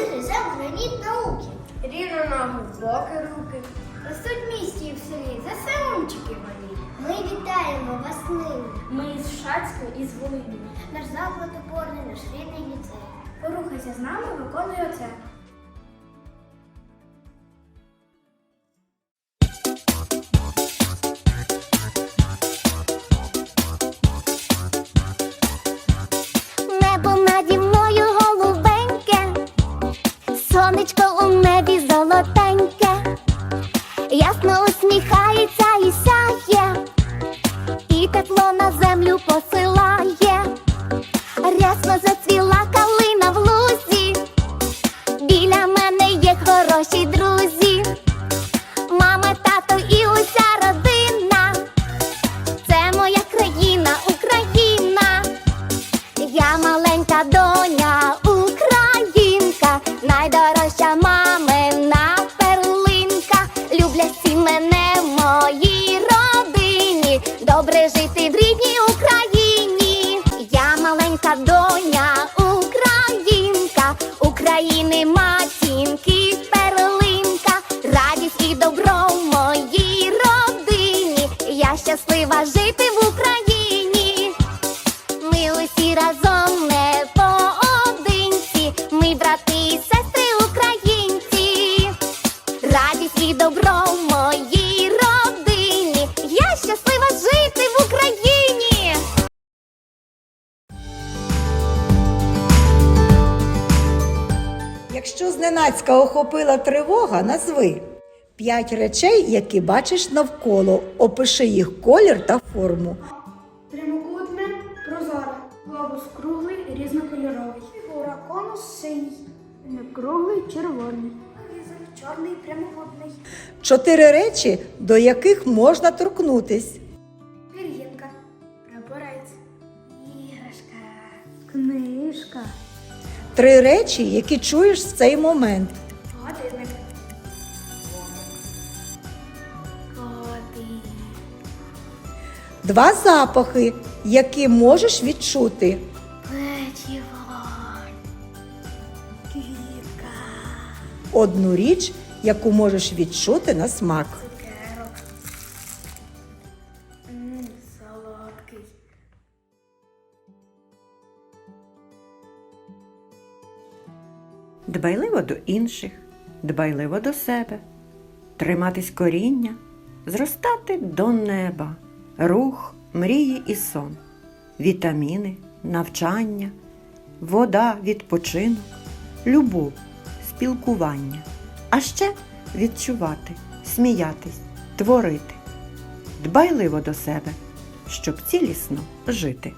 вигризав граніт науки. Рівно ногу в боки руки. Ростуть місті і в селі, за самомчики малі. Ми вітаємо вас ними. Ми із Шацька і з Волині. Наш заклад опорний, наш рідний ліцей. Порухайся з нами, виконуй оце. Золотеньке, ясно усміхається і сяє, і тепло на землю посилає, доня, українка, України матінки, перлинка, радість і добро в моїй родині. Я щаслива жити в Україні. Ми усі разом не поодинці, ми брати і сестри українці, радість і добро Якщо зненацька охопила тривога, назви п'ять речей, які бачиш навколо. Опиши їх колір та форму. Прямокутне, прозоре. Глобус круглий, різнокольоровий. Фігура конус синій. Круглий, червоний. Візер чорний, прямокутний. Чотири речі, до яких можна торкнутись. Пір'їнка. Прапорець. Іграшка. Книжка. Три речі, які чуєш в цей момент. Годинник. Годинник. Два запахи, які можеш відчути. Печиво. Квітка. Одну річ, яку можеш відчути на смак. Цукерок. Солодкий. Дбайливо до інших, дбайливо до себе, триматись коріння, зростати до неба, рух, мрії і сон, вітаміни, навчання, вода, відпочинок, любов, спілкування, а ще відчувати, сміятись, творити, дбайливо до себе, щоб цілісно жити.